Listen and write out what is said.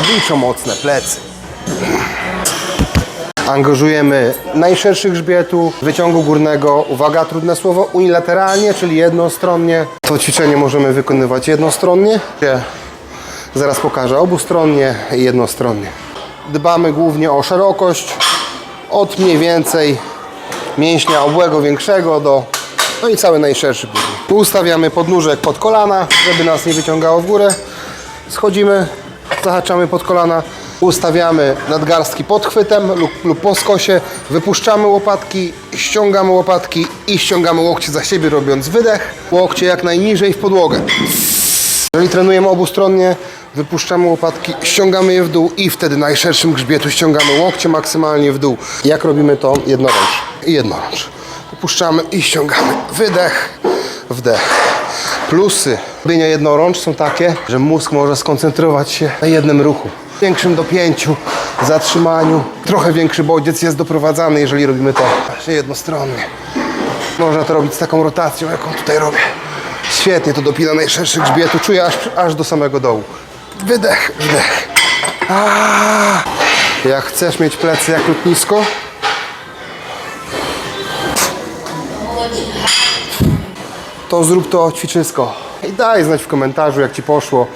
zabójczo mocne plecy. Angażujemy najszerszy grzbietu wyciągu górnego. Uwaga, trudne słowo, unilateralnie, czyli jednostronnie. To ćwiczenie możemy wykonywać jednostronnie. Zaraz pokażę obustronnie i jednostronnie. Dbamy głównie o szerokość od mniej więcej mięśnia obłego większego do no i cały najszerszy górny. Ustawiamy podnóżek pod kolana, żeby nas nie wyciągało w górę. Schodzimy, zahaczamy pod kolana, ustawiamy nadgarstki pod chwytem lub, lub po skosie, wypuszczamy łopatki, ściągamy łopatki i ściągamy łokcie za siebie robiąc wydech. Łokcie jak najniżej w podłogę. Jeżeli trenujemy obustronnie, wypuszczamy łopatki, ściągamy je w dół i wtedy najszerszym grzbietu ściągamy łokcie maksymalnie w dół. Jak robimy to? Jednorącz i jednorącz. Wypuszczamy i ściągamy. Wydech, wdech. Plusy robienia jednorącz są takie, że mózg może skoncentrować się na jednym ruchu. Większym dopięciu, zatrzymaniu. Trochę większy bodziec jest doprowadzany, jeżeli robimy to jednostronnie. Można to robić z taką rotacją, jaką tutaj robię. Świetnie to dopina najszerszy grzbietu. Czuję aż, aż do samego dołu. Wydech, wdech. Aaaa. Jak chcesz mieć plecy jak lotnisko, to zrób to ćwiczysko. I daj znać w komentarzu, jak Ci poszło.